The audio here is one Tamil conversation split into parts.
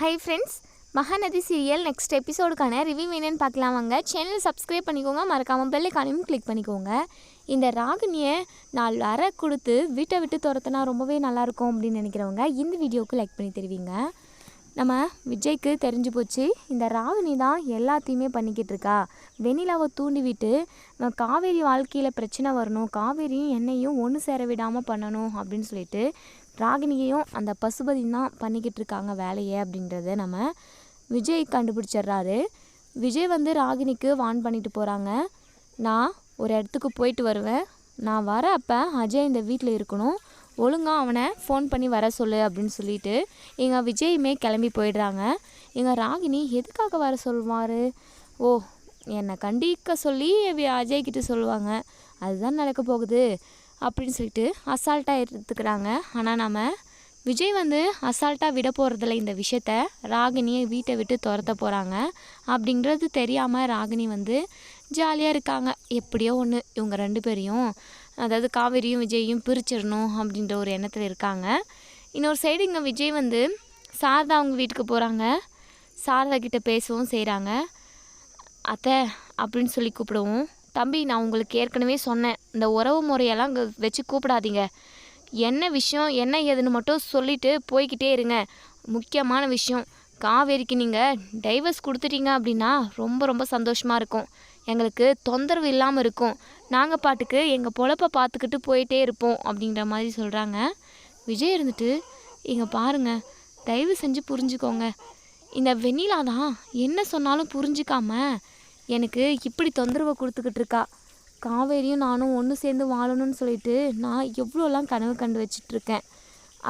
Hi friends Mahanadi serial next எபிசோடுக்கான review வேணும்னு பார்க்கலாம் வாங்க. சேனல் சப்ஸ்கிரைப் பண்ணிக்கோங்க மறக்காமல் பெல்லைக்கானையும் கிளிக் பண்ணிக்கோங்க. இந்த ராகினியை நாலு வர கொடுத்து வீட்டை விட்டு துரத்துனா ரொம்பவே நல்லாயிருக்கும் அப்படின்னு நினைக்கிறவங்க இந்த வீடியோவுக்கு லைக் பண்ணி தருவீங்க. நம்ம விஜய்க்கு தெரிஞ்சு போச்சு இந்த ராகினி தான் எல்லாத்தையுமே பண்ணிக்கிட்டு இருக்கா. வெண்ணிலாவை தூண்டிவிட்டு காவேரி வாழ்க்கையில் பிரச்சனை வரணும் காவேரியும் என்னையும் ஒன்று சேர விடாமல் பண்ணணும் அப்படின்னு சொல்லிட்டு ராகினியையும் அந்த பசுபதியும் தான் பண்ணிக்கிட்டு இருக்காங்க வேலையை அப்படின்றத நம்ம விஜய் கண்டுபிடிச்சிடுறாரு. விஜய் வந்து ராகினிக்கு வான் பண்ணிட்டு போகிறாங்க நான் ஒரு இடத்துக்கு போயிட்டு வருவேன். நான் வர அப்போ அஜய் இந்த வீட்டில் இருக்கணும். ஒழுங்காக அவனை ஃபோன் பண்ணி வர சொல்லு அப்படின்னு சொல்லிட்டு எங்கள் விஜயுமே கிளம்பி போயிடுறாங்க. எங்கள் ராகினி எதுக்காக வர சொல்வார் ஓ என்னை கண்டிக்க சொல்லி வி- அஜய் கிட்ட சொல்லுவாங்க. அதுதான் நடக்க போகுது. அப்படின்னு சொல்லிட்டு அசால்ட்டாக எடுத்துக்கிறாங்க. ஆனால் நம்ம விஜய் வந்து அசால்ட்டாக விட போகிறதில்ல இந்த விஷயத்த. ராகினியை வீட்டை விட்டு துரத்த போகிறாங்க அப்படிங்கிறது தெரியாமல் ராகினி வந்து ஜாலியாக இருக்காங்க. எப்படியோ ஒன்று இவங்க ரெண்டு பேரையும் அதாவது காவேரியும் விஜயும் பிரிச்சிடணும் அப்படின்ற ஒரு எண்ணத்தில் இருக்காங்க. இன்னொரு சைடு இங்கே விஜய் வந்து சாரதா அவங்க வீட்டுக்கு போகிறாங்க சாரதா கிட்டே பேசவும் செய்கிறாங்க அத்தை அப்படின்னு சொல்லி கூப்பிடவும் தம்பி நான் உங்களுக்கு ஏற்கனவே சொன்னேன். இந்த உறவு முறையெல்லாம் வச்சு கூப்பிடாதீங்க. என்ன விஷயம் என்ன ஏதுன்னு மட்டும் சொல்லிட்டு போய்க்கிட்டே இருங்க. முக்கியமான விஷயம் காவேரிக்கு நீங்கள் டைவர்ஸ் கொடுத்துட்டீங்க அப்படின்னா ரொம்ப ரொம்ப சந்தோஷமாக இருக்கும். எங்களுக்கு தொந்தரவு இல்லாமல் இருக்கும். நாங்கள் பாட்டுக்கு எங்கள் பொழப்ப பார்த்துக்கிட்டு போயிட்டே இருப்போம் அப்படின்ற மாதிரி சொல்கிறாங்க விஜய் இருந்துட்டு இங்கே பாருங்க தயவு செஞ்சு புரிஞ்சுக்கோங்க. இந்த வெண்ணிலா தான் என்ன சொன்னாலும் புரிஞ்சுக்காம எனக்கு இப்படி தொந்தரவை கொடுத்துக்கிட்டு இருக்கா. காவேரியும் நானும் ஒன்று சேர்ந்து வாழணும்னு சொல்லிட்டு நான் எவ்வளோலாம் கனவு கண்டு வச்சிட்ருக்கேன்.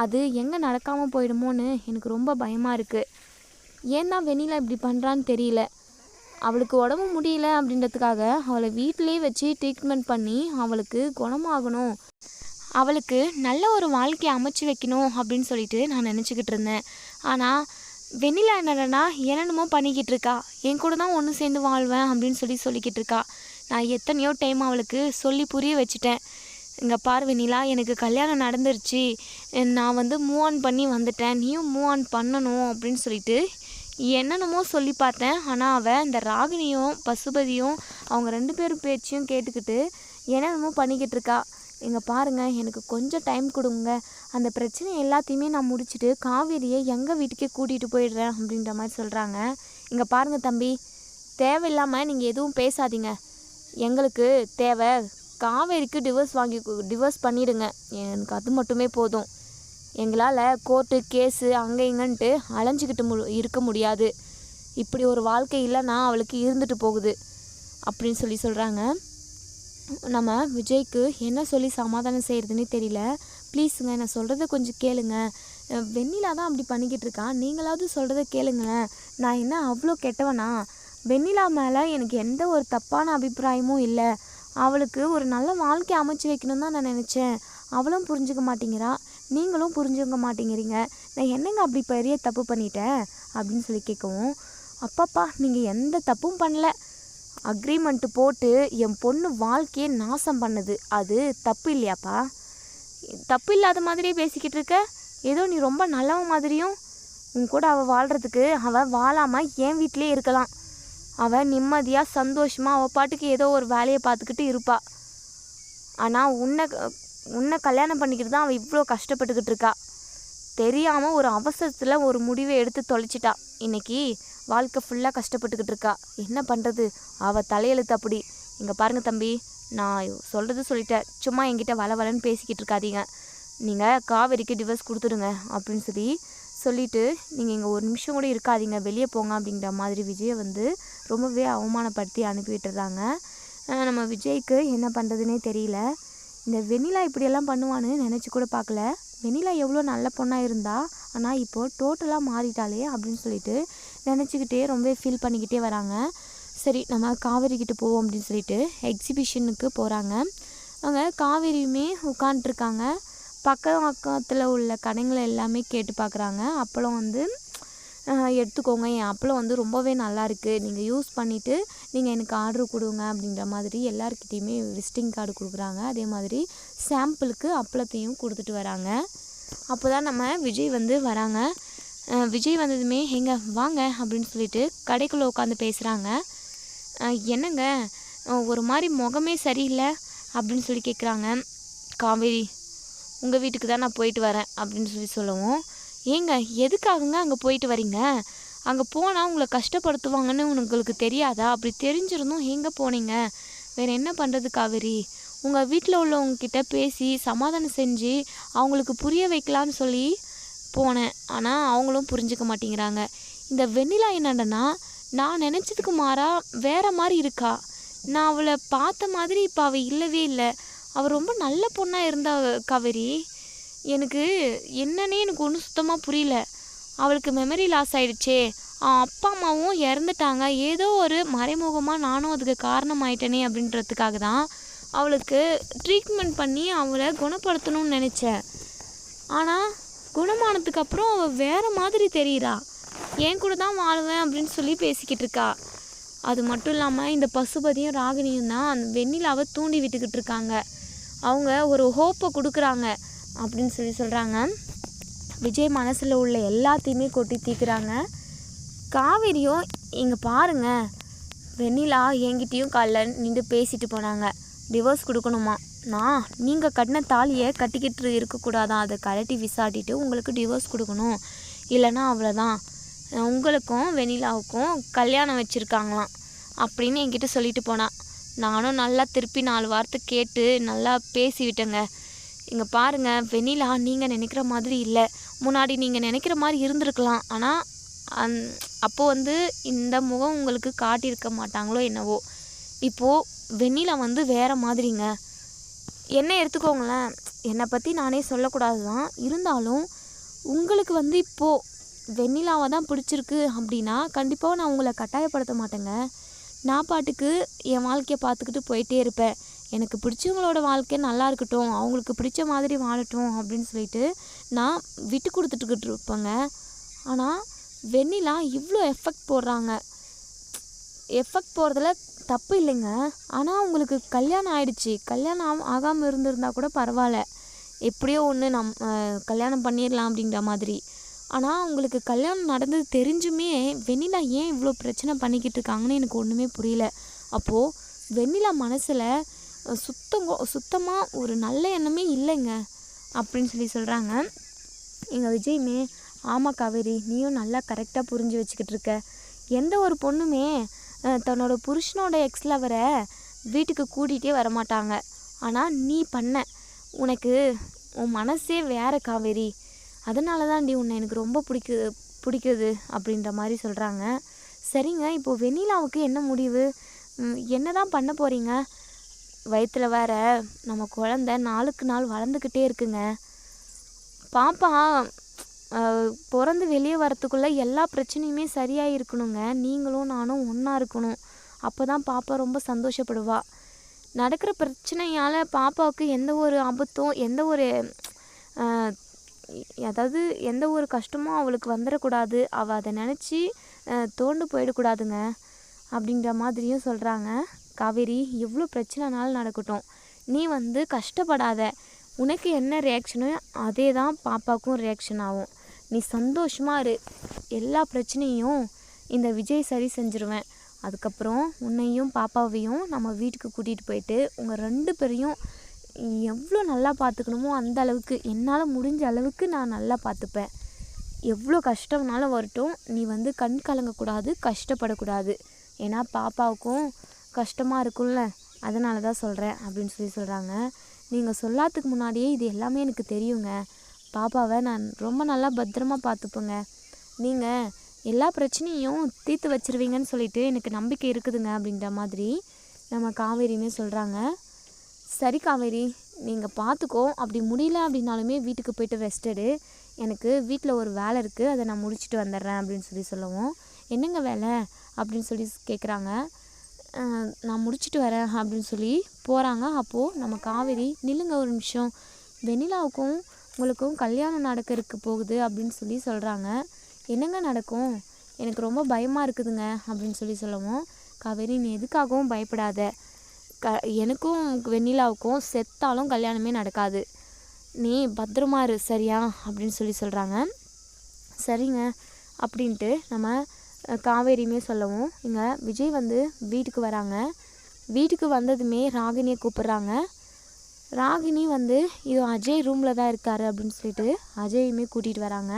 அது எங்கே நடக்காமல் போயிடுமோன்னு எனக்கு ரொம்ப பயமாக இருக்குது ஏன் தான் வெண்ணிலா இப்படி பண்ணுறான்னு தெரியல. அவளுக்கு உடம்பு முடியல அப்படின்றதுக்காக அவளை வீட்டிலேயே வச்சு ட்ரீட்மெண்ட் பண்ணி அவளுக்கு குணமாகணும். அவளுக்கு நல்ல ஒரு வாழ்க்கையை அமைச்சு வைக்கணும் அப்படின்னு சொல்லிட்டு நான் நினச்சிக்கிட்டு இருந்தேன். ஆனால் வெண்ணிலா என்னடனா என்னென்னமோ பண்ணிக்கிட்டு இருக்கா. என் கூட தான் ஒன்று சேர்ந்து வாழ்வேன் அப்படின்னு சொல்லி சொல்லிக்கிட்டு இருக்கா. நான் எத்தனையோ டைம் அவளுக்கு சொல்லி புரிய வச்சுட்டேன். இங்கே பார் வெண்ணிலா எனக்கு கல்யாணம் நடந்துருச்சு. நான் வந்து மூவ் ஆன் பண்ணி வந்துட்டேன். நீயும் மூவ் ஆன் பண்ணணும் அப்படின்னு சொல்லிட்டு என்னென்னமோ சொல்லி பார்த்தேன். ஆனால் அவள் இந்த ராகினியும் பசுபதியும் அவங்க ரெண்டு பேரும் பேச்சையும் கேட்டுக்கிட்டு என்னென்னமோ பண்ணிக்கிட்டு இருக்கா. இங்கே பாருங்கள் எனக்கு கொஞ்சம் டைம் கொடுங்க. அந்த பிரச்சனை எல்லாத்தையுமே நான் முடிச்சுட்டு காவேரியை எங்கள் வீட்டுக்கே கூட்டிகிட்டு போயிடுறேன் அப்படின்ற மாதிரி சொல்கிறாங்க இங்கே பாருங்கள் தம்பி தேவையில்லாமல் நீங்கள் எதுவும் பேசாதீங்க. எங்களுக்கு தேவை காவேரிக்கு டிவோர்ஸ் வாங்கி டிவோர்ஸ் பண்ணிவிடுங்க எனக்கு அது மட்டுமே போதும். எங்களால் கோர்ட்டு கேஸு அங்கே இங்கன்ட்டு அலைஞ்சிக்கிட்டு மு இருக்க முடியாது. இப்படி ஒரு வாழ்க்கை இல்லைன்னா அவளுக்கு இருந்துட்டு போகுது. அப்படின்னு சொல்லி சொல்கிறாங்க நம்ம விஜய்க்கு என்ன சொல்லி சமாதானம் செய்கிறதுனே தெரியல. ப்ளீஸுங்க நான் சொல்கிறத கொஞ்சம் கேளுங்க. வெண்ணிலா தான் அப்படி பண்ணிக்கிட்டு இருக்கான் நீங்களாவது சொல்கிறத கேளுங்களேன் நான் என்ன அவ்வளோ கெட்டவனா? வெண்ணிலா மேலே எனக்கு எந்த ஒரு தப்பான அபிப்பிராயமும் இல்லை. அவளுக்கு ஒரு நல்ல வாழ்க்கை அமைச்சு வைக்கணும் தான் நான் நினச்சேன். அவளும் புரிஞ்சுக்க மாட்டேங்கிறா. நீங்களும் புரிஞ்சுக்க மாட்டேங்கிறீங்க. நான் என்னங்க அப்படி பெரிய தப்பு பண்ணிட்டேன்? அப்படின்னு சொல்லி கேட்கவும் அப்பாப்பா நீங்கள் எந்த தப்பும் பண்ணல. அக்ரிமெண்ட்டு போட்டு என் பொண்ணு வாழ்க்கையை நாசம் பண்ணுது. அது தப்பு இல்லையாப்பா? தப்பு இல்லாத மாதிரியே பேசிக்கிட்டு இருக்க. ஏதோ நீ ரொம்ப நல்லவ மாதிரியும் உன் கூட அவள் வாழ்கிறதுக்கு அவள் வாழாமல் என் வீட்டிலே இருக்கலாம். அவள் நிம்மதியாக சந்தோஷமாக அவள் பாட்டுக்கு ஏதோ ஒரு வேலையை பார்த்துக்கிட்டு இருப்பாள் ஆனால் உன்னை உன்னை கல்யாணம் பண்ணிக்கிட்டு தான் அவள் இவ்வளோ கஷ்டப்பட்டுக்கிட்டு இருக்கா. தெரியாமல் ஒரு அவசரத்தில் ஒரு முடிவை எடுத்து தொலைச்சிட்டா. இன்றைக்கி வாழ்க்கை ஃபுல்லாக கஷ்டப்பட்டுக்கிட்டு இருக்கா. என்ன பண்ணுறது அவள் தலையெழுத்து அப்படி. இங்கே பாருங்கள் தம்பி நான் சொல்கிறது சொல்லிட்டேன். சும்மா என்கிட்ட வள வளன்னு பேசிக்கிட்டு இருக்காதீங்க. நீங்கள் காவேரிக்கு டிவர்ஸ் கொடுத்துடுங்க அப்படின்னு சொல்லி சொல்லிவிட்டு நீங்கள் இங்கே ஒரு நிமிஷம் கூட இருக்காதீங்க. வெளியே போங்க அப்படிங்கிற மாதிரி விஜயை வந்து ரொம்பவே அவமானப்படுத்தி அனுப்பிவிட்டுறாங்க நம்ம விஜய்க்கு என்ன பண்ணுறதுனே தெரியல. இந்த வெண்ணிலா இப்படியெல்லாம் பண்ணுவான்னு நினச்சி கூட பார்க்கல. வெண்ணிலா எவ்வளோ நல்ல பொண்ணாக இருந்தா ஆனால் இப்போது டோட்டலாக மாறிட்டாளே அப்படின்னு சொல்லிட்டு நினச்சிக்கிட்டே ரொம்பவே ஃபீல் பண்ணிக்கிட்டே வராங்க. சரி நம்ம காவேரி கிட்ட போவோம் அப்படின்னு சொல்லிட்டு எக்ஸிபிஷனுக்கு போகிறாங்க அவங்க காவேரியுமே உட்காண்ட்ருக்காங்க பக்கம் பக்கத்தில் உள்ள கடைங்களை எல்லாமே கேட்டு பார்க்குறாங்க அப்பளம் வந்து எடுத்துக்கோங்க. என் அப்பளம் வந்து ரொம்பவே நல்லா இருக்குது நீங்கள் யூஸ் பண்ணிவிட்டு நீங்கள் எனக்கு ஆர்டர் கொடுங்க அப்படின்ற மாதிரி எல்லாருக்கிட்டேயுமே விசிட்டிங் கார்டு கொடுக்குறாங்க. அதே மாதிரி சாம்பிளுக்கு அப்பளத்தையும் கொடுத்துட்டு வராங்க. அப்போ தான் நம்ம விஜய் வந்து வராங்க. விஜய் வந்ததுமே எங்க வாங்க அப்படின்னு சொல்லிட்டு கடைக்குள்ளே உட்காந்து பேசுகிறாங்க என்னங்க ஒரு மாதிரி முகமே சரியில்லை அப்படின்னு சொல்லி கேட்குறாங்க காவேரி உங்கள் வீட்டுக்கு தான் நான் போயிட்டு வரேன் அப்படின்னு சொல்லி சொல்லவும். ஏங்க எதுக்காகங்க அங்கே போயிட்டு வரீங்க? அங்கே போனால் உங்களை கஷ்டப்படுத்துவாங்கன்னு உங்களுக்கு தெரியாதா? அப்படி தெரிஞ்சிருந்தும் எங்கே போனீங்க? வேறு என்ன பண்ணுறது காவேரி? உங்கள் வீட்டில் உள்ளவங்கக்கிட்ட பேசி சமாதானம் செஞ்சு அவங்களுக்கு புரிய வைக்கலான்னு சொல்லி போனேன். ஆனால் அவங்களும் புரிஞ்சுக்க மாட்டேங்கிறாங்க. இந்த வெண்ணிலா என்னடனா நான் நினச்சதுக்கு மாறா வேறு மாதிரி இருக்கா? நான் அவளை பார்த்த மாதிரி இப்போ அவள் இல்லவே இல்லை. அவள் ரொம்ப நல்ல பொண்ணாக இருந்தா கவரி. எனக்கு என்னன்னே எனக்கு ஒன்றும் சுத்தமாக புரியல. அவளுக்கு மெமரி லாஸ் ஆகிடுச்சே அவன் அப்பா அம்மாவும் இறந்துட்டாங்க. ஏதோ ஒரு மறைமுகமாக நானும் அதுக்கு காரணமாயிட்டேனே அப்படின்றதுக்காக தான் அவளுக்கு ட்ரீட்மெண்ட் பண்ணி அவளை குணப்படுத்தணும்னு நினச்சேன். ஆனால் குணமானதுக்கு அப்புறம் அவள் வேற மாதிரி தெரியுறா. என் கூட தான் வாழுவேன் அப்படின்னு சொல்லி பேசிக்கிட்டு இருக்கா. அது மட்டும் இல்லாமல் இந்த பசுபதியும் ராகினியும் தான் அந்த வெண்ணிலாவை தூண்டி விட்டுக்கிட்டு இருக்காங்க. அவங்க ஒரு ஹோப்பை கொடுக்குறாங்க அப்படின்னு சொல்லி சொல்கிறாங்க விஜய் மனசில் உள்ள எல்லாத்தையுமே கொட்டி தீக்குறாங்க. காவேரியும் இங்கே பாருங்க வெண்ணிலா என்கிட்டயும் காலைல நின்று பேசிட்டு போனாங்க. டிவோர்ஸ் கொடுக்கணுமா? நான் நீங்கள் கட்டின தாலியை கட்டிக்கிட்டு இருக்கக்கூடாதான் அதை கழட்டி விசாட்டிட்டு உங்களுக்கு டிவோர்ஸ் கொடுக்கணும். இல்லைன்னா அவ்வளோதான் உங்களுக்கும் வெண்ணிலாவுக்கும் கல்யாணம் வச்சுருக்காங்களாம் அப்படின்னு என்கிட்ட சொல்லிட்டு போனான் நானும் நல்லா திருப்பி நாலு வார்த்தை கேட்டு நல்லா பேசிவிட்டேங்க. இங்கே பாருங்கள் வெண்ணிலா நீங்கள் நினைக்கிற மாதிரி இல்லை. முன்னாடி நீங்கள் நினைக்கிற மாதிரி இருந்திருக்கலாம். ஆனால் அந் அப்போது வந்து இந்த முகம் உங்களுக்கு காட்டியிருக்க மாட்டாங்களோ என்னவோ. இப்போது வெண்ணிலா வந்து வேறு மாதிரிங்க. என்ன எடுத்துக்கோங்களேன். என்னை பற்றி நானே சொல்லக்கூடாது தான் இருந்தாலும் உங்களுக்கு வந்து இப்போது வெண்ணிலாவை தான் பிடிச்சிருக்கு அப்படின்னா கண்டிப்பாக நான் உங்களை கட்டாயப்படுத்த மாட்டேங்க. நான் பாட்டுக்கு என் வாழ்க்கையை பார்த்துக்கிட்டு போயிட்டே இருப்பேன். எனக்கு பிடிச்சவங்களோட வாழ்க்கை நல்லா இருக்கட்டும் அவங்களுக்கு பிடிச்ச மாதிரி வாழட்டும் அப்படின்னு சொல்லிட்டு நான் விட்டு கொடுத்துட்டுக்கிட்டு இருப்பேங்க. ஆனால் வெண்ணிலா இவ்வளோ எஃபெக்ட் போடுறாங்க. எஃபெக்ட் போகிறதுல தப்பு இல்லைங்க. ஆனால் உங்களுக்கு கல்யாணம் ஆயிடுச்சு. கல்யாணம் ஆகாமல் இருந்திருந்தா கூட பரவாயில்ல. எப்படியோ ஒன்று நம் கல்யாணம் பண்ணிடலாம் அப்படிங்கிற மாதிரி. ஆனால் உங்களுக்கு கல்யாணம் நடந்தது தெரிஞ்சுமே வெண்ணிலா ஏன் இவ்வளோ பிரச்சனை பண்ணிக்கிட்டு இருக்காங்கன்னு எனக்கு ஒன்றுமே புரியல. அப்போது வெண்ணிலா மனசில் சுத்தம் சுத்தமாக ஒரு நல்ல எண்ணமே இல்லைங்க அப்படின்னு சொல்லி சொல்கிறாங்க எங்கள் விஜயுமே ஆமாம் காவேரி நீயும் நல்லா கரெக்டாக புரிஞ்சு வச்சுக்கிட்டு இருக்க. எந்த ஒரு பொண்ணுமே தன்னோட புருஷனோட எக்ஸ் லவரை வீட்டுக்கு கூட்டிகிட்டே வரமாட்டாங்க. ஆனால் நீ பண்ண. உனக்கு உன் மனசே வேற காவேரி. அதனால தான்டி உன்னை எனக்கு ரொம்ப பிடிக்கு பிடிக்குது அப்படின்ற மாதிரி சொல்கிறாங்க சரிங்க இப்போ வெண்ணிலாவுக்கு என்ன முடிவு? என்ன தான் பண்ண போகிறீங்க வயிற்றில் வேற நம்ம குழந்த நாளுக்கு நாள் வளர்ந்துக்கிட்டே இருக்குங்க. பாப்பா பிறந்து வெளியே வரத்துக்குள்ளே எல்லா பிரச்சனையுமே சரியாக இருக்கணுங்க நீங்களும் நானும் ஒன்றா இருக்கணும். அப்போ தான் பாப்பா ரொம்ப சந்தோஷப்படுவா. நடக்கிற பிரச்சனையால் பாப்பாவுக்கு எந்த ஒரு ஆபத்தும் எந்த ஒரு அதாவது எந்த ஒரு கஷ்டமும் அவளுக்கு வந்துடக்கூடாது அவள் அதை நினச்சி தோண்டு போயிடக்கூடாதுங்க. அப்படின்ற மாதிரியும் சொல்கிறாங்க காவேரி எவ்வளோ பிரச்சனைனாலும் நடக்கட்டும். நீ வந்து கஷ்டப்படாத. உனக்கு என்ன ரியாக்ஷனோ அதே தான் பாப்பாவுக்கும் ரியாக்ஷன் ஆகும். நீ சந்தோஷமாக இரு. எல்லா பிரச்சனையும் இந்த விஜய் சரி செஞ்சுருவேன். அதுக்கப்புறம் உன்னையும் பாப்பாவையும் நம்ம வீட்டுக்கு கூட்டிகிட்டு போயிட்டு உங்கள் ரெண்டு பேரையும் எவ்வளோ நல்லா பார்த்துக்கணுமோ அந்த அளவுக்கு என்னால் முடிஞ்ச அளவுக்கு நான் நல்லா பார்த்துப்பேன் எவ்வளோ கஷ்டம்னாலும் வரட்டும் நீ வந்து கண் கலங்கக்கூடாது கஷ்டப்படக்கூடாது. ஏன்னா பாப்பாவுக்கும் கஷ்டமாக இருக்கும்ல. அதனால தான் சொல்கிறேன் அப்படின்னு சொல்லி சொல்கிறாங்க நீங்கள் சொல்லாததுக்கு முன்னாடியே இது எல்லாமே எனக்கு தெரியுங்க. பாப்பாவை நான் ரொம்ப நல்லா பத்திரமா பார்த்துப்பேங்க. நீங்கள் எல்லா பிரச்சனையும் தீர்த்து வச்சிருவீங்கன்னு சொல்லிட்டு எனக்கு நம்பிக்கை இருக்குதுங்க அப்படின்ற மாதிரி நம்ம காவேரின்னு சொல்கிறாங்க சரி காவேரி நீங்கள் பார்த்துக்கோ. அப்படி முடியல அப்படின்னாலுமே வீட்டுக்கு போயிட்டு ரெஸ்ட் எடு. எனக்கு வீட்டில் ஒரு வேலை இருக்குது அதை நான் முடிச்சுட்டு வந்துடுறேன் அப்படின்னு சொல்லி சொல்லுவோம். என்னங்க வேலை அப்படின்னு சொல்லி கேட்குறாங்க நான் முடிச்சுட்டு வரேன் அப்படின்னு சொல்லி போகிறாங்க அப்போது நம்ம காவேரி நில்லுங்க ஒரு நிமிஷம். வெண்ணிலாவுக்கும் உங்களுக்கும் கல்யாணம் நடக்க இருக்க போகுது அப்படின்னு சொல்லி சொல்கிறாங்க என்னங்க நடக்கும்? எனக்கு ரொம்ப பயமாக இருக்குதுங்க அப்படின்னு சொல்லி சொல்லவும் காவேரி நீ எதுக்காகவும் பயப்படாத. க எனக்கும் வெண்ணிலாவுக்கும் செத்தாலும் கல்யாணமே நடக்காது. நீ பத்திரமா இரு சரியா? அப்படின்னு சொல்லி சொல்கிறாங்க சரிங்க அப்படின்ட்டு நம்ம காவேரியுமே சொல்லவும் இங்கே விஜய் வந்து வீட்டுக்கு வராங்க. வீட்டுக்கு வந்ததுமே ராகினியை கூப்பிட்றாங்க. ராகினி வந்து இது அஜய் ரூமில் தான் இருக்காரு அப்படின்னு சொல்லிட்டு அஜயுமே கூட்டிகிட்டு வராங்க.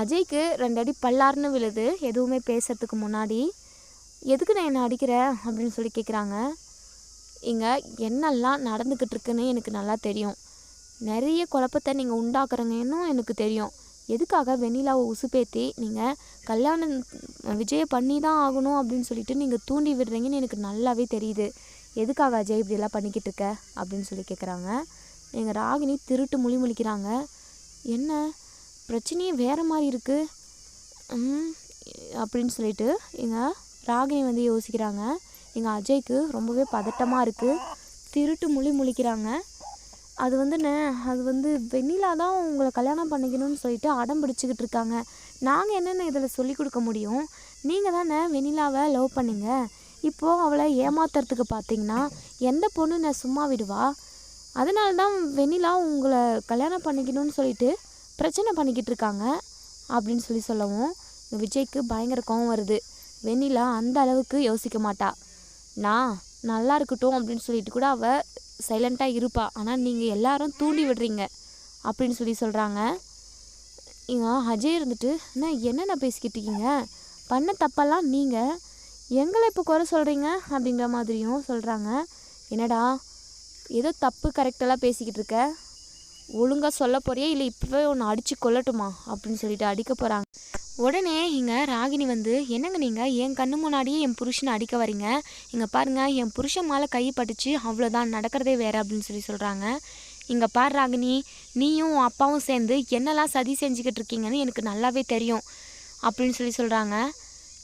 அஜய்க்கு ரெண்டு அடி பல்லார்னு விழுது. எதுவுமே பேசுறதுக்கு முன்னாடி எதுக்கு நான் என்னை அடிக்கிற? அப்படின்னு சொல்லி கேட்குறாங்க இங்கே என்னெல்லாம் நடந்துக்கிட்டு இருக்குன்னு எனக்கு நல்லா தெரியும். நிறைய குழப்பத்தை நீங்கள் உண்டாக்குறீங்கன்னு எனக்கு தெரியும். எதுக்காக வெண்ணிலாவை உசுப்பேத்தி நீங்கள் கல்யாணம் விஜயை பண்ணி தான் ஆகணும் அப்படின்னு சொல்லிட்டு நீங்கள் தூண்டி விடுறீங்கன்னு எனக்கு நல்லாவே தெரியுது. எதுக்காக அஜய் இப்படியெல்லாம் பண்ணிக்கிட்டு இருக்க? அப்படின்னு சொல்லி கேட்குறாங்க எங்கள் ராகினி திருட்டு முழி முழிக்கிறாங்க. என்ன? பிரச்சனையே வேறு மாதிரி இருக்குது ம், அப்படின்னு சொல்லிட்டு எங்கள் ராகினி வந்து யோசிக்கிறாங்க. எங்கள் அஜய்க்கு ரொம்பவே பதட்டமாக இருக்குது திருட்டு மொழி முழிக்கிறாங்க. அது வந்துண்ணே அது வந்து வெண்ணிலா தான் உங்களை கல்யாணம் பண்ணிக்கணும்னு சொல்லிட்டு அடம் பிடிச்சிக்கிட்டு இருக்காங்க. நாங்கள் என்னென்ன இதில் சொல்லி கொடுக்க முடியும்? நீங்கள் தானே வெண்ணிலாவை லவ் பண்ணிங்க. இப்போது அவளை ஏமாத்துறதுக்கு பார்த்தீங்கன்னா எந்த பொண்ணு நான் சும்மா விடுவா? அதனால தான் வெண்ணிலா உங்களை கல்யாணம் பண்ணிக்கணும்னு சொல்லிட்டு பிரச்சனை பண்ணிக்கிட்டு இருக்காங்க அப்படின்னு சொல்லி சொல்லவும் விஜய்க்கு பயங்கர கோவம் வருது. வெண்ணிலா அந்த அளவுக்கு யோசிக்க மாட்டா. நான் நல்லா இருக்கட்டும் அப்படின்னு சொல்லிட்டு கூட அவள் சைலண்ட்டாக இருப்பா. ஆனால் நீங்கள் எல்லாரும் தூண்டி விடுறீங்க அப்படின்னு சொல்லி சொல்கிறாங்க இங்க அஜய் இருந்துட்டு அண்ணா என்னென்ன பேசிக்கிட்டு இருக்கீங்க? பண்ண தப்பெல்லாம் நீங்கள் எங்களை இப்போ குறை சொல்கிறீங்க அப்படிங்கிற மாதிரியும் சொல்கிறாங்க என்னடா ஏதோ தப்பு கரெக்டெல்லாம் பேசிக்கிட்டு இருக்க? ஒழுங்காக சொல்ல போறியா? இல்லை இப்போவே ஒன்று அடித்து கொல்லட்டுமா? அப்படின்னு சொல்லிட்டு அடிக்க போகிறாங்க உடனே இங்கே ராகினி வந்து என்னங்க நீங்கள் என் கண்ணு முன்னாடியே என் புருஷனை அடிக்க வரீங்க இங்கே பாருங்க என் புருஷன் மேலே கை பட்டுச்சு அவ்வளோதான் நடக்கிறதே வேறு அப்படின்னு சொல்லி சொல்கிறாங்க இங்கே பாரு ராகினி நீயும் உன் அப்பாவும் சேர்ந்து என்னெல்லாம் சதி செஞ்சுக்கிட்டு இருக்கீங்கன்னு எனக்கு நல்லாவே தெரியும் அப்படின்னு சொல்லி சொல்கிறாங்க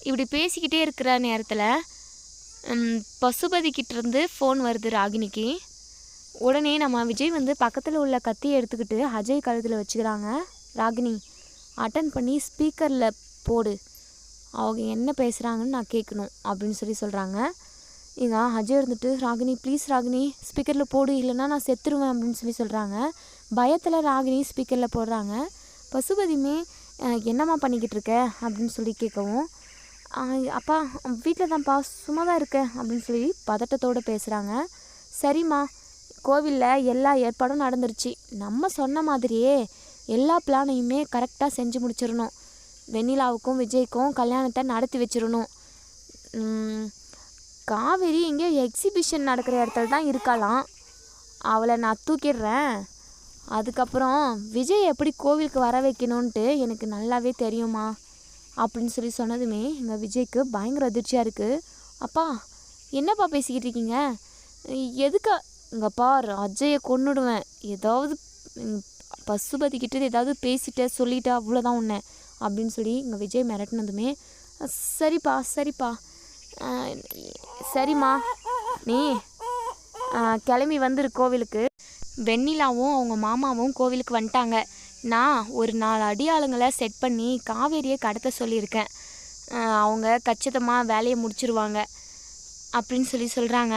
இப்படி பேசிக்கிட்டே இருக்கிற நேரத்தில் பசுபதிக்கிட்டேருந்து ஃபோன் வருது ராகினிக்கு. உடனே நம்ம விஜய் வந்து பக்கத்தில் உள்ள கத்தியை எடுத்துக்கிட்டு அஜய் கழுத்தில் வச்சுக்கிறாங்க. ராகினி அட்டன் பண்ணி ஸ்பீக்கரில் போடு. அவங்க என்ன பேசுகிறாங்கன்னு நான் கேட்கணும் அப்படின்னு சொல்லி சொல்கிறாங்க இங்க அஜய் இருந்துட்டு ராகினி ப்ளீஸ் ராகினி ஸ்பீக்கரில் போடு இல்லைன்னா நான் செத்துருவேன் அப்படின்னு சொல்லி சொல்கிறாங்க பயத்தில் ராகினி ஸ்பீக்கரில் போடுறாங்க. பசுபதியுமே என்னம்மா பண்ணிக்கிட்டு இருக்க? அப்படின்னு சொல்லி கேட்கவும் அப்பா வீட்டில் தான்ப்பா சும்மா தான் இருக்கேன் அப்படின்னு சொல்லி பதட்டத்தோடு பேசுகிறாங்க சரிம்மா கோவிலில் எல்லா ஏற்பாடும் நடந்துருச்சு. நம்ம சொன்ன மாதிரியே எல்லா பிளானையுமே கரெக்டாக செஞ்சு முடிச்சிடணும். வெண்ணிலாவுக்கும் விஜய்க்கும் கல்யாணத்தை நடத்தி வச்சிடணும். காவேரி இங்கே எக்ஸிபிஷன் நடக்கிற இடத்துல தான் இருக்கலாம் அவளை நான் தூக்கிடுறேன். அதுக்கப்புறம் விஜய் எப்படி கோவிலுக்கு வர வைக்கணுன்ட்டு எனக்கு நல்லாவே தெரியுமா அப்படின்னு சொல்லி சொன்னதுமே எங்கள் விஜய்க்கு பயங்கர அதிர்ச்சியாக இருக்குது அப்பா என்னப்பா பேசிக்கிட்டு இருக்கீங்க? எதுக்கா இங்கே பார் அஜயை கொன்னுடுவேன். ஏதாவது ம், பசுபதி கிட்ட ஏதாவது பேசிட்ட சொல்லிட்ட அவ்வளோதான் உன்னை அப்படின்னு சொல்லி இங்கே விஜய் மிரட்டினதுமே சரிப்பா சரிப்பா. சரிம்மா. நீ கிளம்பி வந்துரு கோவிலுக்கு. வெண்ணிலாவும் அவங்க மாமாவும் கோவிலுக்கு வந்துட்டாங்க. நான் ஒரு நாலு அடியாளுங்களை செட் பண்ணி காவேரியை கடத்த சொல்லியிருக்கேன். அவங்க கச்சிதமாக வேலையை முடிச்சிருவாங்க. அப்படின்னு சொல்லி சொல்கிறாங்க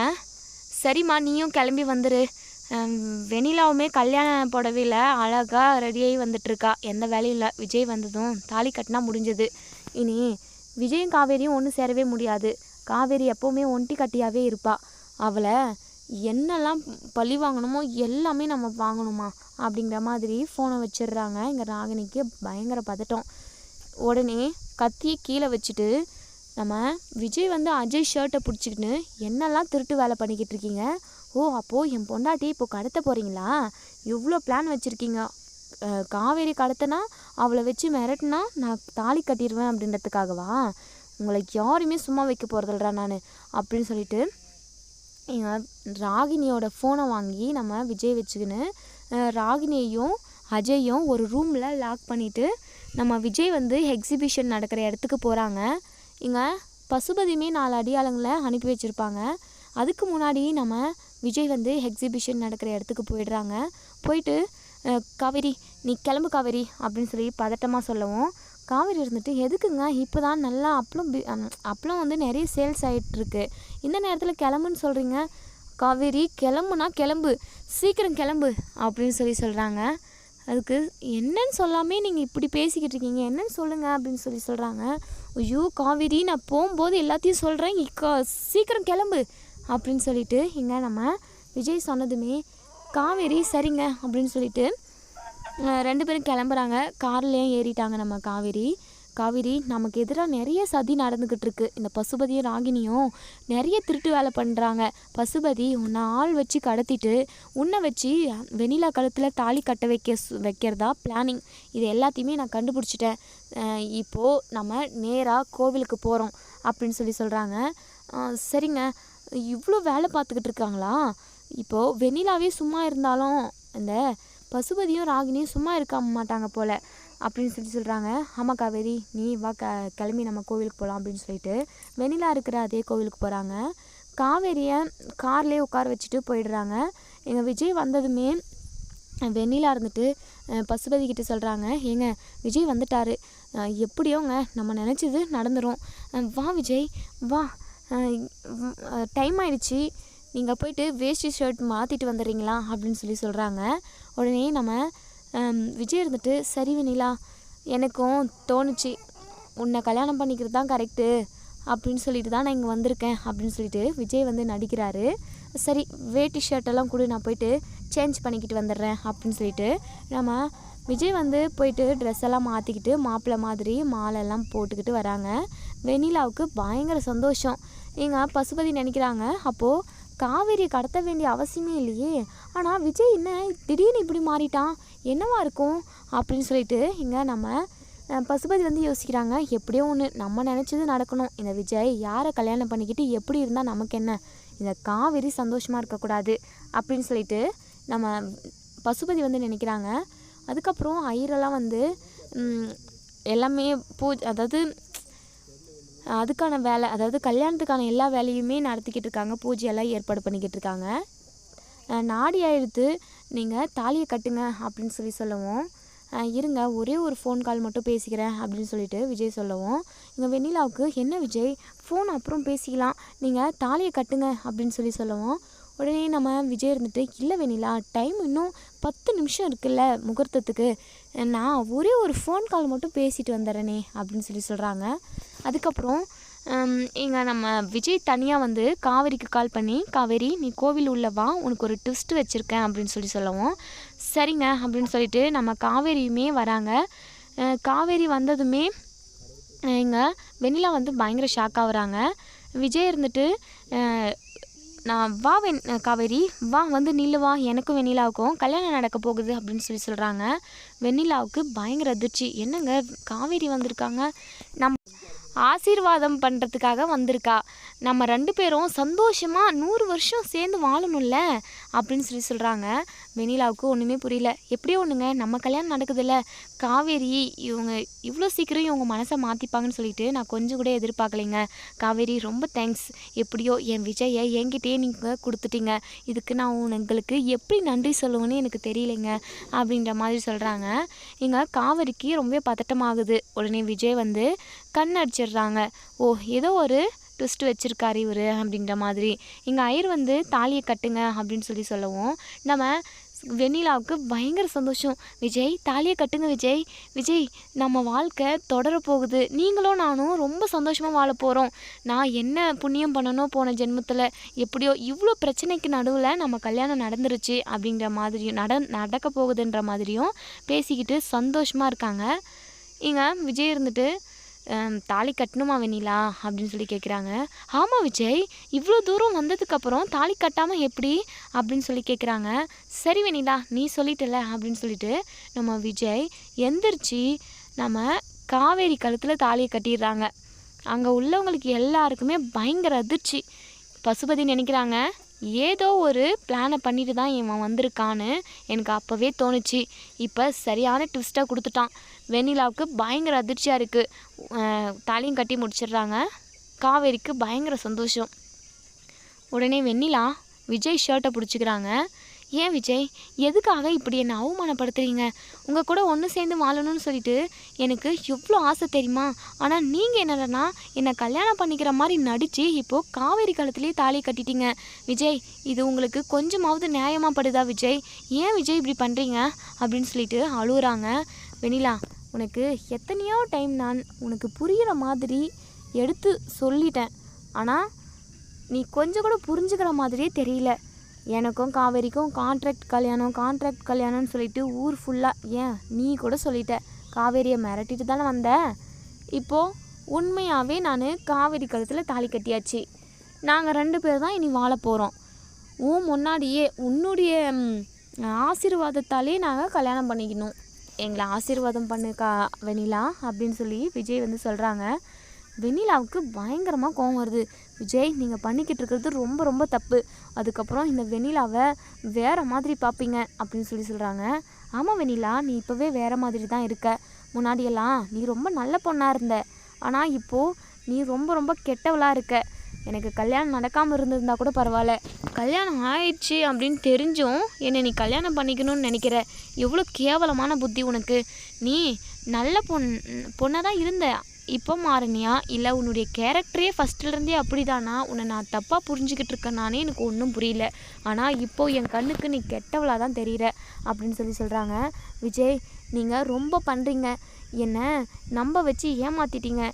சரிம்மா நீயும் கிளம்பி வந்துரு. வெனிலாவுமே வெண்ணிலாவுமே கல்யாண புடவையில் அழகாக ரெடியாகி வந்துட்டுருக்கா. எந்த வேலையும் இல்லை. விஜய் வந்ததும் தாலி கட்டினா முடிஞ்சது. இனி விஜயும் காவேரியும் ஒன்று சேரவே முடியாது. காவேரி எப்போவுமே ஒன்ட்டி கட்டியாகவே இருப்பாள் அவளை என்னெல்லாம் பழி வாங்கணுமோ எல்லாமே நம்ம வாங்கணுமா அப்படிங்கிற மாதிரி ஃபோனை வச்சிடுறாங்க. இங்கே ராகினிக்கு பயங்கர பதட்டம். உடனே கத்தியை கீழே வச்சுட்டு நம்ம விஜய் வந்து அஜய் ஷர்ட்டை பிடிச்சிக்கிட்டு என்னெல்லாம் திருட்டு வேலை பண்ணிக்கிட்டு இருக்கீங்க? ஓ அப்போது என் பொண்டாட்டி இப்போ கடத்த போகிறீங்களா எவ்வளோ பிளான் வச்சுருக்கீங்க. காவேரி கடத்தினா அவளை வச்சு மிரட்டினா நான் தாலி கட்டிடுவேன் அப்படின்றதுக்காகவா? உங்களை யாருமே சும்மா வைக்க போகிறதில்லடா நான் அப்படின்னு சொல்லிட்டு ராகினியோட ஃபோனை வாங்கி நம்ம விஜய் வச்சுக்கின்னு ராகினியையும் அஜயும் ஒரு ரூமில் லாக் பண்ணிவிட்டு நம்ம விஜய் வந்து எக்ஸிபிஷன் நடக்கிற இடத்துக்கு போகிறாங்க இங்கே பசுபதியுமே நாலு அடியாளங்களை அனுப்பி வச்சுருப்பாங்க. அதுக்கு முன்னாடி நம்ம விஜய் வந்து எக்ஸிபிஷன் நடக்கிற இடத்துக்கு போயிடுறாங்க. போயிட்டு அஹ், காவேரி நீ கிளம்பு காவேரி அப்படின்னு சொல்லி பதட்டமாக சொல்லவும் காவேரி இருந்துட்டு எதுக்குங்க? இப்போ தான் நல்லா அப்பளம் பி- அப்பளம் வந்து நிறைய சேல்ஸ் ஆகிட்டுருக்கு இந்த நேரத்தில் கிளம்புன்னு சொல்கிறீங்க காவேரி கிளம்புனா கிளம்பு. சீக்கிரம் கிளம்பு. அப்படின்னு சொல்லி சொல்கிறாங்க அதுக்கு என்னன்னு சொல்லாமே நீங்கள் இப்படி பேசிக்கிட்டு இருக்கீங்க. என்னன்னு சொல்லுங்கள் அப்படின்னு சொல்லி சொல்கிறாங்க ஐயோ காவேரி நான் போகும்போது எல்லாத்தையும் சொல்கிறேன் இக்கா சீக்கிரம் கிளம்பு. அப்படின்னு சொல்லிட்டு இங்கே நம்ம விஜய் சொன்னதுமே காவேரி சரிங்க. அப்படின்னு சொல்லிட்டு ரெண்டு பேரும் கிளம்புறாங்க. கார்லேயும் ஏறிட்டாங்க நம்ம காவேரி. காவேரி நமக்கு எதிராக நிறைய சதி நடந்துக்கிட்டு இருக்கு. இந்த பசுபதியும் ராகினியும் நிறைய திருட்டு வேலை பண்ணுறாங்க பசுபதி உன்னை ஆள் வச்சு கடத்திட்டு உன்னை வச்சு வெண்ணிலா கழுத்தில் தாலி கட்ட வைக்க சு- வைக்கிறதா பிளானிங் இது எல்லாத்தையுமே நான் கண்டுபிடிச்சிட்டேன். இப்போது நம்ம நேராக கோவிலுக்கு போகிறோம் அப்படின்னு சொல்லி சொல்கிறாங்க சரிங்க. இவ்வளோ வேலை பார்த்துக்கிட்டு இருக்காங்களா? இப்போது வெண்ணிலாவே சும்மா இருந்தாலும் இந்த பசுபதியும் ராகினியும் சும்மா இருக்க மாட்டாங்க போல் அப்படின்னு சொல்லி சொல்கிறாங்க ஆமாம் காவேரி நீ வா க கிளம்பி நம்ம கோவிலுக்கு போகலாம் அப்படின்னு சொல்லிட்டு வெண்ணிலா இருக்கிற அதே கோவிலுக்கு போகிறாங்க காவேரியை கார்லேயே உட்கார வச்சுட்டு போயிடுறாங்க. எங்கள் விஜய் வந்ததுமே வெண்ணிலா இருந்துட்டு பசுபதி கிட்ட சொல்கிறாங்க ஏங்க விஜய் வந்துட்டாரு. எப்படியோங்க நம்ம நினச்சது நடந்துடும் வா விஜய் வா. டைம் ஆயிடுச்சு. நீங்கள் போயிட்டு வேஷ்டி ஷர்ட் மாற்றிட்டு வந்துடுறீங்களா அப்படின்னு சொல்லி சொல்கிறாங்க உடனே நம்ம விஜய் இருந்துட்டு சரி வினிலா எனக்கும் தோணுச்சு. உன்னை கல்யாணம் பண்ணிக்கிறது தான் கரெக்டு அப்படின்னு சொல்லிட்டு தான் நான் இங்கே வந்திருக்கேன். அப்படின்னு சொல்லிட்டு விஜய் வந்து நடிக்கிறாரு. சரி வேட்டி ஷர்ட்டெல்லாம் கூட நான் போயிட்டு சேஞ்ச் பண்ணிக்கிட்டு வந்துடுறேன். அப்படின்னு சொல்லிட்டு நம்ம விஜய் வந்து போயிட்டு ட்ரெஸ் எல்லாம் மாற்றிக்கிட்டு மாப்பிள்ளை மாதிரி மாலையெல்லாம் போட்டுக்கிட்டு வராங்க. வெனிலாவுக்கு பயங்கர சந்தோஷம். எங்கள் பசுபதி நினைக்கிறாங்க அப்போது காவேரி கடத்த வேண்டிய அவசியமே இல்லையே. ஆனால் விஜய் என்ன திடீர்னு இப்படி மாறிட்டான்? என்னவா இருக்கும்? அப்படின்னு சொல்லிட்டு இங்கே நம்ம பசுபதி வந்து யோசிக்கிறாங்க. எப்படியோ ஒன்று நம்ம நினச்சது நடக்கணும். இந்த விஜய் யாரை கல்யாணம் பண்ணிக்கிட்டு எப்படி இருந்தால் நமக்கு என்ன? இந்த காவேரி சந்தோஷமாக இருக்கக்கூடாது அப்படின்னு சொல்லிட்டு நம்ம பசுபதி வந்து நினைக்கிறாங்க. அதுக்கப்புறம் ஐயரெல்லாம் வந்து எல்லாமே பூ அதாவது அதுக்கான வேலை அதாவது கல்யாணத்துக்கான எல்லா வேலையுமே நடத்திக்கிட்டு இருக்காங்க. பூஜையெல்லாம் ஏற்பாடு பண்ணிக்கிட்டு இருக்காங்க. நாடி ஆயிடுத்து நீங்கள் தாலியை கட்டுங்க அப்படின்னு சொல்லி சொல்லவும் இருங்க ஒரே ஒரு ஃபோன் கால் மட்டும் பேசிக்கிறேன் அப்படின்னு சொல்லிட்டு விஜய் சொல்லவும் இங்கே வெண்ணிலாவுக்கு என்ன விஜய்? ஃபோன் அப்புறம் பேசிக்கலாம். நீங்கள் தாலியை கட்டுங்க அப்படின்னு சொல்லி சொல்லவும் உடனே நம்ம விஜய் இருந்துட்டு இல்லை வெண்ணிலா டைம் இன்னும் பத்து நிமிஷம் இருக்குல்ல முகூர்த்தத்துக்கு. நான் ஒரே ஒரு ஃபோன் கால் மட்டும் பேசிட்டு வந்துடுறேனே அப்படின்னு சொல்லி சொல்கிறாங்க அதுக்கப்புறம் இங்கே நம்ம விஜய் தனியாக வந்து காவேரிக்கு கால் பண்ணி காவேரி நீ கோவில் உள்ள வா உனக்கு ஒரு ட்விஸ்ட் வச்சுருக்கேன் அப்படின்னு சொல்லி சொல்லுவோம். சரிங்க அப்படின்னு சொல்லிட்டு நம்ம காவேரியுமே வராங்க. காவேரி வந்ததுமே இங்கே வெண்ணிலா வந்து பயங்கர ஷாக் ஆகுறாங்க. விஜய் இருந்துட்டு நான் வா வெண் காவேரி வா வந்து நில்லு வா எனக்கும் வெண்ணிலாவுக்கும் கல்யாணம் நடக்க போகுது அப்படின்னு சொல்லி சொல்கிறாங்க வெண்ணிலாவுக்கு பயங்கர அதிர்ச்சி. என்னங்க காவேரி வந்திருக்காங்க? நம்ம ஆசீர்வாதம் பண்ணுறதுக்காக வந்திருக்கா. நம்ம ரெண்டு பேரும் சந்தோஷமாக நூறு வருஷம் சேர்ந்து வாழணும்ல? அப்படின்னு சொல்லி சொல்கிறாங்க வெண்ணிலாவுக்கு ஒன்றுமே புரியல. எப்படியோ ஒன்றுங்க நம்ம கல்யாணம் நடக்குதுல்ல காவேரி இவங்க இவ்வளோ சீக்கிரம் இவங்க மனசை மாற்றிப்பாங்கன்னு சொல்லிட்டு நான் கொஞ்சம் கூட எதிர்பார்க்கலைங்க. காவேரி ரொம்ப தேங்க்ஸ் எப்படியோ என் விஜயை என்கிட்டயே நீங்கள் கொடுத்துட்டீங்க. இதுக்கு நான் உங்களுக்கு எப்படி நன்றி சொல்லுவேன்னு எனக்கு தெரியலைங்க அப்படின்ற மாதிரி சொல்கிறாங்க இங்கே காவேரிக்கு ரொம்பவே பதட்டமாகுது. உடனே விஜய் வந்து கண் அடிச்சிடுறாங்க. ஓ ஏதோ ஒரு ட்விஸ்ட் வச்சுருக்காரு இவர் அப்படின்ற மாதிரி. இங்கே ஐயர் வந்து தாலியை கட்டுங்க அப்படின்னு சொல்லி சொல்லவும் நம்ம வெண்ணிலாவுக்கு பயங்கர சந்தோஷம். விஜய் தாலியை கட்டுங்க விஜய். விஜய் நம்ம வாழ்க்கை தொடர போகுது. நீங்களும் நானும் ரொம்ப சந்தோஷமாக வாழ போகிறோம் நான் என்ன புண்ணியம் பண்ணனோ போன ஜென்மத்தில் எப்படியோ இவ்வளோ பிரச்சனைக்கு நடுவில் நம்ம கல்யாணம் நடந்துருச்சு அப்படிங்கிற மாதிரியும் நட நடக்க போகுதுன்ற மாதிரியும் பேசிக்கிட்டு சந்தோஷமாக இருக்காங்க. இங்கே விஜய் இருந்துட்டு தாலி கட்டணுமா வெண்ணிலா? அப்படின்னு சொல்லி கேட்குறாங்க ஆமாம் விஜய் இவ்வளோ தூரம் வந்ததுக்கப்புறம் தாலி கட்டாமல் எப்படி? அப்படின்னு சொல்லி கேட்குறாங்க சரி வெண்ணிலா நீ சொல்லிட்டல அப்படின்னு சொல்லிட்டு நம்ம விஜய் எந்திரிச்சு நம்ம காவேரி கழுத்தில் தாலியை கட்டிடுறாங்க. அங்கே உள்ளவங்களுக்கு எல்லாருக்குமே பயங்கர அதிர்ச்சி. பசுபதி நினைக்கிறாங்க. ஏதோ ஒரு பிளானை பண்ணிட்டு தான் இவன் வந்திருக்கான்னு எனக்கு அப்போவே தோணுச்சு. இப்போ சரியான ட்விஸ்ட்டாக கொடுத்துட்டான். வெண்ணிலாவுக்கு பயங்கர அதிர்ச்சியாக இருக்குது தாலியும் கட்டி முடிச்சிடுறாங்க. காவேரிக்கு பயங்கர சந்தோஷம். உடனே வெண்ணிலா விஜய் ஷர்ட்டை பிடிச்சிக்கிறாங்க. ஏன் விஜய்? எதுக்காக இப்படி என்னை அவமானப்படுத்துறீங்க? உங்கள் கூட ஒன்று சேர்ந்து வாழணும்னு சொல்லிட்டு எனக்கு எவ்வளோ ஆசை தெரியுமா? ஆனால் நீங்கள் என்னடனா என்னை கல்யாணம் பண்ணிக்கிற மாதிரி நடித்து இப்போது காவேரி காலத்துலேயே தாலி கட்டிட்டீங்க. விஜய் இது உங்களுக்கு கொஞ்சமாவது நியாயமாக படுதா விஜய்? ஏன் விஜய் இப்படி பண்ணுறீங்க அப்படின்னு சொல்லிட்டு அழுகுறாங்க வெனிலா உனக்கு எத்தனையோ டைம் நான் உனக்கு புரிகிற மாதிரி எடுத்து சொல்லிட்டேன். ஆனால் நீ கொஞ்சம் கூட புரிஞ்சுக்கிற மாதிரியே தெரியல. எனக்கும் காவேரிக்கும் கான்ட்ராக்ட் கல்யாணம் கான்ட்ராக்ட் கல்யாணம்னு சொல்லிட்டு ஊர் ஃபுல்லாக ஏன் நீ கூட சொல்லிட்ட. காவேரியை மிரட்டிட்டு தானே வந்த? இப்போது உண்மையாகவே நான் காவேரி கழுத்தில் தாலி கட்டியாச்சு. நாங்கள் ரெண்டு பேர் தான் இனி வாழ போகிறோம் உன் முன்னாடியே உன்னுடைய ஆசீர்வாதத்தாலே நாங்கள் கல்யாணம் பண்ணிக்கணும். எங்களை ஆசீர்வாதம் பண்ணுக்கா வெனிலா அப்படின்னு சொல்லி விஜய் வந்து சொல்கிறாங்க வெண்ணிலாவுக்கு பயங்கரமாக கோவம் வருது. விஜய் நீங்கள் பண்ணிக்கிட்டு இருக்கிறது ரொம்ப ரொம்ப தப்பு. அதுக்கப்புறம் இந்த வெண்ணிலாவை வேறு மாதிரி பார்ப்பீங்க அப்படின்னு சொல்லி சொல்கிறாங்க ஆமாம் வெண்ணிலா நீ இப்போவே வேறு மாதிரி தான் இருக்க. முன்னாடியெல்லாம் நீ ரொம்ப நல்ல பொண்ணாக இருந்த. ஆனால் இப்போது நீ ரொம்ப ரொம்ப கெட்டவளாக இருக்க. எனக்கு கல்யாணம் நடக்காமல் இருந்திருந்தா கூட பரவாயில்ல. கல்யாணம் ஆயிடுச்சு அப்படின்னு தெரிஞ்சும் என்னை நீ கல்யாணம் பண்ணிக்கணும்னு நினைக்கிற. எவ்வளோ கேவலமான புத்தி உனக்கு. நீ நல்ல பொண் பொண்ணாக தான் இருந்த. இப்போ மாறினியா இல்லை உன்னுடைய கேரக்டரே ஃபஸ்ட்லேருந்தே அப்படிதானா? உன்னை நான் தப்பாக புரிஞ்சுக்கிட்டு இருக்கேனானே எனக்கு ஒன்றும் புரியல. ஆனால் இப்போது என் கண்ணுக்கு நீ கெட்டவளாக தான் தெரிகிற அப்படின்னு சொல்லி சொல்கிறாங்க விஜய் நீங்கள் ரொம்ப பண்ணுறீங்க என்னை நம்ப வச்சு ஏமாத்திட்டீங்க.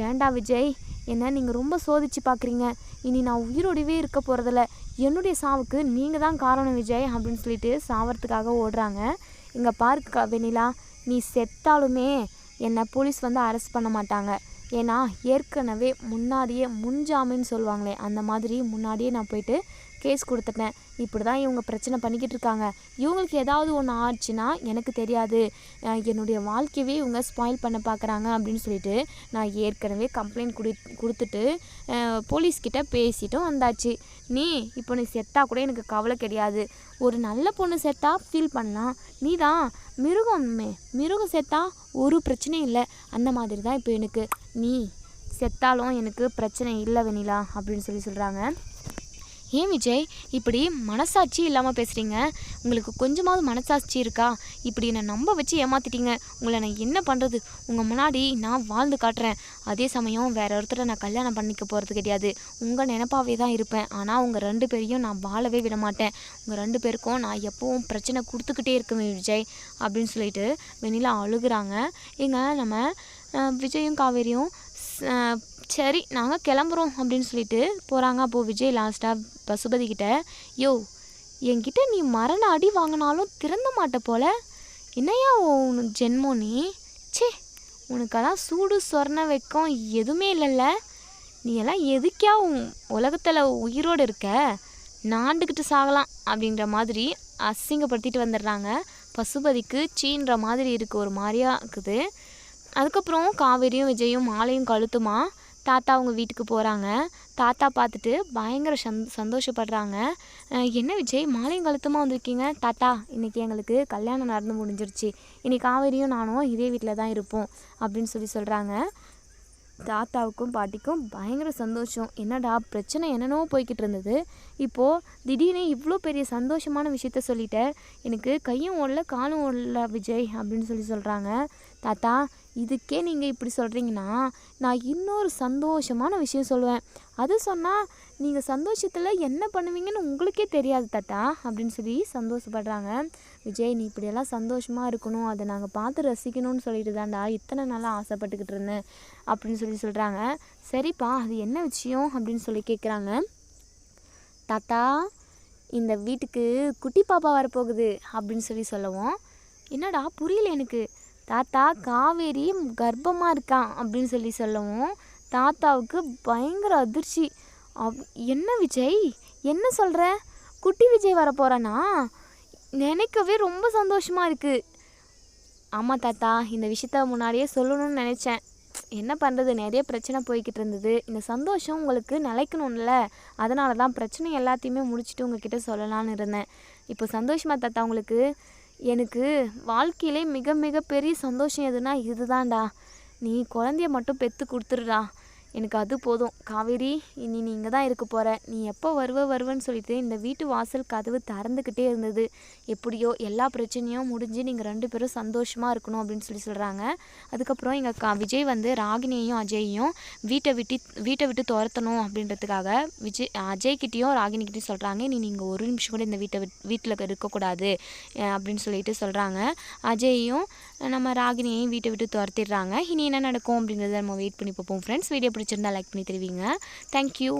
வேண்டாம் விஜய் என்ன நீங்கள் ரொம்ப சோதிச்சு பார்க்குறீங்க இனி நான் உயிரோடவே இருக்க போகிறதில்ல என்னுடைய சாவுக்கு நீங்கள் தான் காரணம் விஜய் அப்படின்னு சொல்லிட்டு சாவறதுக்காக ஓடுறாங்க. இங்கே பார்க்க வெண்ணிலா நீ செத்தாலுமே என்னை போலீஸ் வந்து அரெஸ்ட் பண்ண மாட்டாங்க. ஏன்னா ஏற்கனவே முன்னாடியே முன்ஜாமீன் சொல்லுவாங்களே அந்த மாதிரி முன்னாடியே நான் போயிட்டு கேஸ் கொடுத்துட்டேன். இப்படி தான் இவங்க பிரச்சனை பண்ணிக்கிட்டு இருக்காங்க. இவங்களுக்கு ஏதாவது ஒன்று ஆச்சுன்னா எனக்கு தெரியாது. என்னுடைய வாழ்க்கையவே இவங்க ஸ்பாயில் பண்ண பார்க்குறாங்க அப்படின்னு சொல்லிட்டு நான் ஏற்கனவே கம்ப்ளைண்ட் கொடு கொடுத்துட்டு போலீஸ்கிட்ட பேசிட்டும் வந்தாச்சு. நீ இப்போ நீ செத்தா கூட எனக்கு கவலை கிடையாது. ஒரு நல்ல பொண்ணு செத்தா ஃபீல் பண்ணலாம் நீ தான் மிருகமே மிருகம் செத்தா ஒரு பிரச்சனையும் இல்லை. அந்த மாதிரி தான் இப்போ எனக்கு. நீ செத்தாலும் எனக்கு பிரச்சனை இல்லை வெனிலா அப்படின்னு சொல்லி சொல்கிறாங்க ஏன் விஜய் இப்படி மனசாட்சி இல்லாமல் பேசுகிறீங்க உங்களுக்கு கொஞ்சமாவது மனசாட்சி இருக்கா? இப்படி என்னை நம்ப வச்சு ஏமாத்திட்டீங்க. உங்களை நான் என்ன பண்ணுறது உங்கள் முன்னாடி நான் வாழ்ந்து காட்டுறேன். அதே சமயம் வேற ஒருத்தரை நான் கல்யாணம் பண்ணிக்க போகிறது கிடையாது. உங்கள் நினப்பாவே தான் இருப்பேன். ஆனால் உங்கள் ரெண்டு பேரையும் நான் வாழவே விட மாட்டேன். உங்கள் ரெண்டு பேருக்கும் நான் எப்போவும் பிரச்சனை கொடுத்துக்கிட்டே இருக்குவேன் விஜய் அப்படின்னு சொல்லிட்டு வெண்ணிலா அழுகிறாங்க. எங்க நம்ம விஜயும் காவேரியும் சரி நாங்கள் கிளம்புறோம் அப்படின்னு சொல்லிட்டு போகிறாங்க அப்போது விஜய் லாஸ்ட்டாக பசுபதிக்கிட்ட யோ என்கிட்ட நீ மரண அடி வாங்கினாலும் திறந்த மாட்ட போல. என்னையா உன் ஜென்மோ நீ? ச்சே உனக்கெல்லாம் சூடு சொர்ண வைக்கம் எதுவுமே இல்லைல்ல. நீ எல்லாம் எதுக்கா உலகத்தில் உயிரோடு இருக்க? நாண்டுக்கிட்டு சாகலாம். அப்படின்ற மாதிரி அசிங்கப்படுத்திட்டு வந்துடுறாங்க. பசுபதிக்கு சீன்ற மாதிரி இருக்குது ஒரு மாதிரியா இருக்குது. அதுக்கப்புறம் காவேரியும் விஜயும் மாலையும் கழுத்துமா? தாத்தா அவங்க வீட்டுக்கு போகிறாங்க தாத்தா பார்த்துட்டு பயங்கர சந் சந்தோஷப்படுறாங்க. என்ன விஜய்? மாலையும் கழுத்துமா வந்திருக்கீங்க? தாத்தா இன்றைக்கி எங்களுக்கு கல்யாணம் நடந்து முடிஞ்சிருச்சு. இன்றைக்கி காவேரியும் நானும் இதே வீட்டில் தான் இருப்போம் அப்படின்னு சொல்லி சொல்கிறாங்க தாத்தாவுக்கும் பாட்டிக்கும் பயங்கர சந்தோஷம். என்னடா பிரச்சனை என்னென்னவோ போய்கிட்டு இருந்தது. இப்போது திடீர்னு இவ்வளோ பெரிய சந்தோஷமான விஷயத்த சொல்லிட்டேன் எனக்கு கையும் ஓடல காலும் ஓடல விஜய் அப்படின்னு சொல்லி சொல்கிறாங்க தாத்தா இதுக்கே நீங்கள் இப்படி சொல்கிறீங்கன்னா நான் இன்னொரு சந்தோஷமான விஷயம் சொல்லுவேன். அது சொன்னால் நீங்கள் சந்தோஷத்தில் என்ன பண்ணுவீங்கன்னு உங்களுக்கே தெரியாது தாத்தா அப்படின்னு சொல்லி சந்தோஷப்படுறாங்க. விஜய் நீ இப்படியெல்லாம் சந்தோஷமாக இருக்கணும். அதை நாங்கள் பார்த்து ரசிக்கணும்னு சொல்லிட்டு தான்டா இத்தனை நாளாக ஆசைப்பட்டுக்கிட்டு இருந்தேன் அப்படின்னு சொல்லி சொல்கிறாங்க சரிப்பா அது என்ன விஷயம் அப்படின்னு சொல்லி கேட்குறாங்க தாத்தா இந்த வீட்டுக்கு குட்டி பாப்பா வரப்போகுது அப்படின்னு சொல்லி சொல்லுவோம். என்னடா புரியல எனக்கு. தாத்தா காவேரி கர்ப்பமாக இருக்கான் அப்படின்னு சொல்லி சொல்லவும் தாத்தாவுக்கு பயங்கர அதிர்ச்சி. அப் என்ன விஜய்? என்ன சொல்கிற குட்டி விஜய் வரப்போகிறானா நினைக்கவே ரொம்ப சந்தோஷமாக இருக்குது ஆமாம் தாத்தா இந்த விஷயத்த முன்னாடியே சொல்லணும்னு நினச்சேன். என்ன பண்ணுறது நிறைய பிரச்சனை போய்கிட்டு இருந்தது. இந்த சந்தோஷம் உங்களுக்கு நிலைக்கணும்ல. அதனால தான் பிரச்சனை எல்லாத்தையுமே முடிச்சுட்டு உங்ககிட்ட சொல்லலான்னு இருந்தேன். இப்போ சந்தோஷமா தாத்தா உங்களுக்கு? எனக்கு வாழ்க்கையிலே மிக மிக பெரிய சந்தோஷம் எதுனா இதுதான்டா. நீ குழந்தைய மட்டும் பெற்று கொடுத்துருடா எனக்கு அது போதும். காவேரி இனி நீ இங்கே தான் இருக்க போகிற நீ எப்போ வருவ வருவன்னு சொல்லிட்டு இந்த வீட்டு வாசல் கதவு திறந்துக்கிட்டே இருந்தது. எப்படியோ எல்லா பிரச்சனையும் முடிஞ்சு நீங்கள் ரெண்டு பேரும் சந்தோஷமாக இருக்கணும் அப்படின்னு சொல்லி சொல்கிறாங்க அதுக்கப்புறம் எங்கள் கா விஜய் வந்து ராகினியையும் அஜயையும் வீட்டை விட்டு வீட்டை விட்டு துரத்தணும் அப்படின்றதுக்காக விஜய் அஜய்கிட்டேயும் ராகினிக்கிட்டையும் சொல்கிறாங்க நீ நீங்கள் ஒரு நிமிஷம் கூட இந்த வீட்டை வீட்டில் இருக்கக்கூடாது அப்படின்னு சொல்லிட்டு சொல்கிறாங்க அஜயையும் நம்ம ராகினியையும் வீட்டை விட்டு துரத்திடுறாங்க. இனி என்ன நடக்கும் அப்படிங்கிறத நம்ம வெயிட் பண்ணி பார்ப்போம் ஃப்ரெண்ட்ஸ் வீடியோ பிடிச்சிருந்தால் லைக் பண்ணி தருவீங்க. தேங்க்யூ